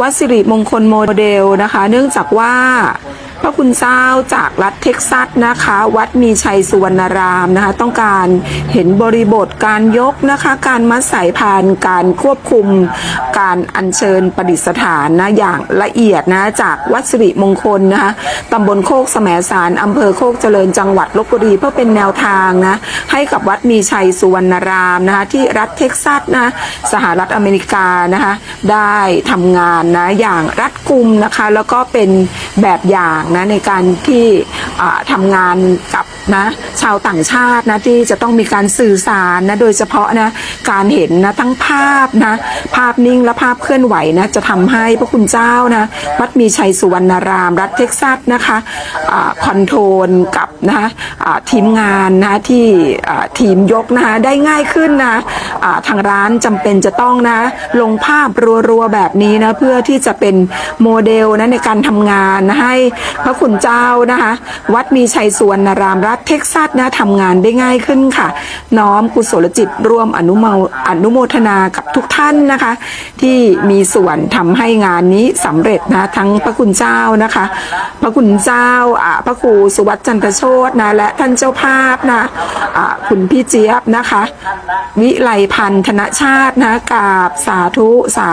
วัดสิริมงคลโมเดลนะคะ เนื่องจากว่า พระคุณเจ้าจากรัฐเท็กซัสนะคะ วัดมีชัยสุวรรณรามนะคะ ต้องการเห็นบริบทการยกนะคะ การมัดสายพานการควบคุม การอัญเชิญประดิษฐานนะอย่างละเอียดนะจากวัดสิริมงคลนะคะตำบลโคกแสมสารอำเภอโคกเจริญจังหวัดลบบุรีเพื่อเป็นแนวทางนะให้กับวัดมีชัยสุวรรณรามนะคะที่รัฐเท็กซัสนะสหรัฐอเมริกานะคะได้ทำงานนะอย่างรัดกุมนะคะ แล้วก็เป็นแบบอย่างนะในการที่ทำงานกับ นะชาวต่างชาตินะที่จะต้องมีการสื่อสารนะโดยเฉพาะนะการเห็นนะทั้งภาพนะภาพนิ่งและภาพเคลื่อนไหวนะจะทำให้พระคุณเจ้านะวัดมีชัยสุวรรณราม รัฐเท็กซัสนะคะอาคอนโทรลกับนะคะทีมงานนะที่ทีมยกนะคะได้ง่ายขึ้นนะทางร้านจำเป็นจะต้องนะลงภาพรัวๆแบบนี้นะเพื่อที่จะเป็นโมเดลนะในการทำงานนะให้พระคุณเจ้านะคะวัดมีชัยสุวรรณรามรัฐเท็กซัสนะทำงานได้ง่ายขึ้นค่ะ น้อมกุศลจิตร่วมอนุโมอนุโมทนากับทุกท่านนะคะ ที่มีส่วนทำให้งานนี้สำเร็จนะทั้งพระคุณเจ้านะคะ พระคุณเจ้าอ่าพระครูสุวัจจันทโชตนะและท่านเจ้าภาพนะอ่าคุณพี่เจี๊ยบนะคะ วิไลพันธ์ธนชาตินะกาบสาธุสา